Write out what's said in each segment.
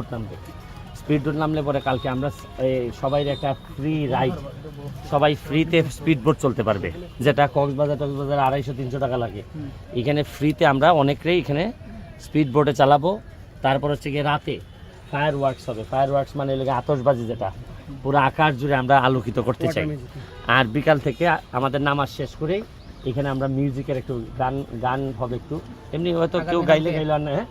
Boat নামবে। Speed boat নামলে পরে কালকে আমরা সবাই একটা ফ্রি রাইড সবাই ফ্রিতে স্পিড বোট চলতে পারবে যেটা কক্সবাজার টক্সবাজার আড়াইশো তিনশো টাকা লাগে। এখানে ফ্রিতে আমরা অনেকেই এখানে স্পিড বোটে চালাবো। তারপর হচ্ছে গিয়ে রাতে ফায়ার ওয়ার্কস হবে। ফায়ার ওয়ার্কস মানে লেগে আতশবাজি যেটা। পুরো আকাশ জুড়ে আমরা আলোকিত করতে চাই। আর বিকাল থেকে আমাদের নামাজ শেষ করেই এখানে আমরা মিউজিকের একটু গান গান হবে একটু। এমনি হয়তো কেউ গাইলে গাইলো আর না হ্যাঁ?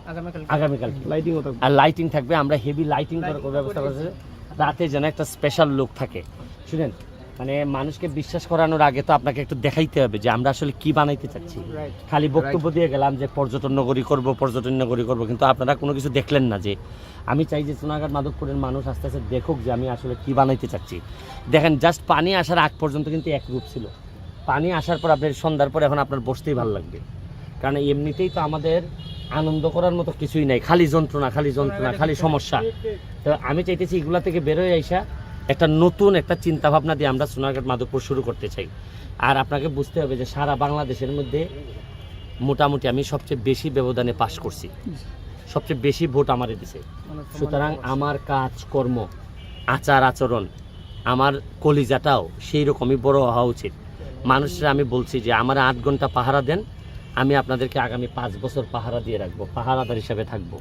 আগামীকাল লাইটিং আর লাইটিং থাকবে আমরা হেভি লাইটিং করার ব্যবস্থা করেছি। রাতে যেন একটা স্পেশাল লুক থাকে। শুনেন মানে মানুষকে বিশ্বাস করানোর আগে তো আপনাকে একটু দেখাইতে হবে যে আমরা আসলে কি বানাইতে চাচ্ছি। খালি বক্তব্য দিয়ে গেলাম যে পর্যটন নগরী করব পর্যটন নগরী করব কিন্তু আপনারা কোনো কিছু দেখলেন না যে আমি চাই যে সোনাঘাট মাধবপুরের মানুষ আস্তে আস্তে দেখুক যে আমি আসলে কি বানাইতে চাচ্ছি। দেখেন জাস্ট পানি আসার আগ পর্যন্ত কিন্তু এক রূপ ছিল। পানি আসার পর আপনার সন্ধ্যার পর এখন আপনার বসতেই ভালো লাগবে। কারণ এমনিতেই তো আমাদের আনন্দ করার মতো কিছুই নাই। খালি যন্ত্রণা খালি যন্ত্রণা, খালি সমস্যা। তো আমি চাইতেছি এগুলা থেকে বেরোয় আইসা একটা নতুন একটা চিন্তা ভাবনা দিয়ে আমরা সোনারঘাট মাধবপুর শুরু করতে চাই। আর আপনাকে বুঝতে হবে যে সারা বাংলাদেশের মধ্যে মোটামুটি আমি সবচেয়ে বেশি ব্যবধানে পাশ করছি। সবচেয়ে বেশি ভোট আমারে দিছে। সুতরাং আমার কাজ কর্ম আচার আচরণ, আমার কলিজাটাও সেই রকমই বড় হওয়া উচিত। মানুষরা আমি বলছি যে আমার আট ঘণ্টা পাহারা দেন, আমি আপনাদেরকে আগামী পাঁচ বছর পাহারা দিয়ে রাখব, পাহারাদার হিসাবে থাকব।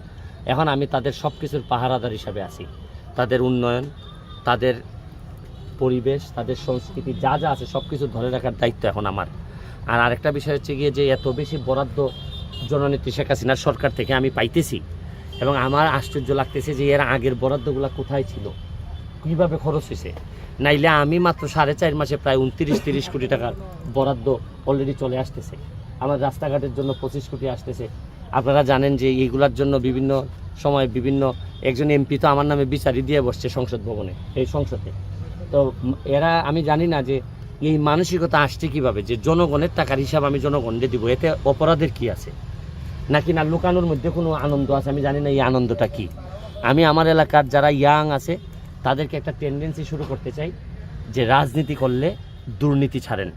এখন আমি তাদের সব কিছুর পাহারাদার হিসাবে আছি। তাদের উন্নয়ন, তাদের পরিবেশ, তাদের সংস্কৃতি, যা যা আছে সব কিছু ধরে রাখার দায়িত্ব এখন আমার। আর আরেকটা বিষয় হচ্ছে গিয়ে যে এত বেশি বরাদ্দ জননেত্রী শেখ হাসিনার সরকার থেকে আমি পাইতেছি এবং আমার আশ্চর্য লাগতেছে যে এর আগের বরাদ্দগুলো কোথায় ছিল। কীভাবে খরচ হয়েছে নাইলে আমি মাত্র সাড়ে চার মাসে প্রায় উনত্রিশ, তিরিশ কোটি টাকার বরাদ্দ অলরেডি চলে আসতেছে। আমার রাস্তাঘাটের জন্য পঁচিশ কোটি আসতেছে। আপনারা জানেন যে এইগুলার জন্য বিভিন্ন সময় বিভিন্ন একজন এমপি তো আমার নামে বিচারি দিয়ে বসছে সংসদ ভবনে, এই সংসদে। তো এরা, আমি জানি না যে এই মানসিকতা আসছে কীভাবে, যে জনগণের টাকার হিসাব আমি জনগণকে দিব, এতে অপরাধের কি আছে? নাকি না লুকানোর মধ্যে কোনো আনন্দ আছে? আমি জানি না এই আনন্দটা কি। আমি আমার এলাকার যারা ইয়াং আছে তাদেরকে একটা টেন্ডেন্সি শুরু করতে চাই যে রাজনীতি করলে দুর্নীতি ছাড়েন।